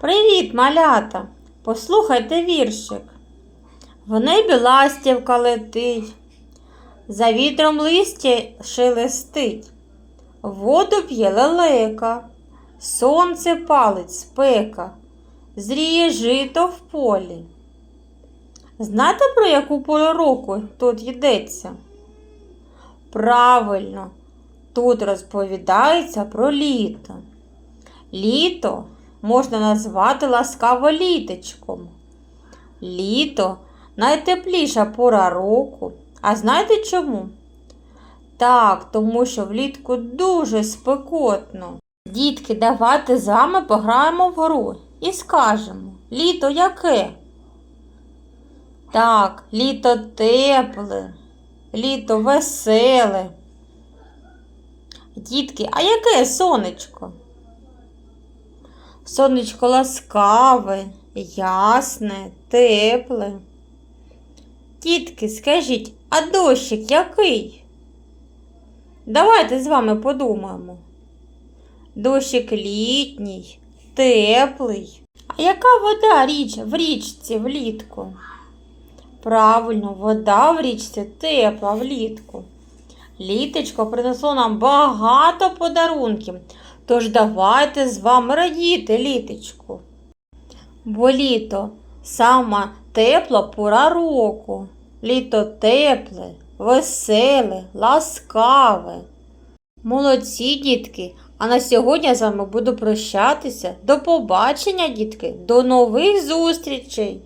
Привіт, малята! Послухайте віршик. В небі ластівка летить, за вітром листя шелестить, воду п'є лелека, сонце палить спека, зріє жито в полі. Знаєте, про яку пору року тут йдеться? Правильно, тут розповідається про літо. Літо можна назвати ласкаво літочком. Літо найтепліша пора року. А знаєте чому? Так, тому що влітку дуже спекотно. Дітки, давайте з вами пограємо в гру і скажемо, літо яке? Так, літо тепле, літо веселе. Дітки, а яке сонечко? Сонечко ласкаве, ясне, тепле. Тітки, скажіть, а дощик який? Давайте з вами подумаємо. Дощик літній, теплий. А яка вода річ в річці влітку? Правильно, вода в річці тепла влітку. Літочко принесло нам багато подарунків. Тож давайте з вами радіти літочку. Бо літо сама тепла пора року. Літо тепле, веселе, ласкаве. Молодці, дітки! А на сьогодні з вами буду прощатися. До побачення, дітки, до нових зустрічей!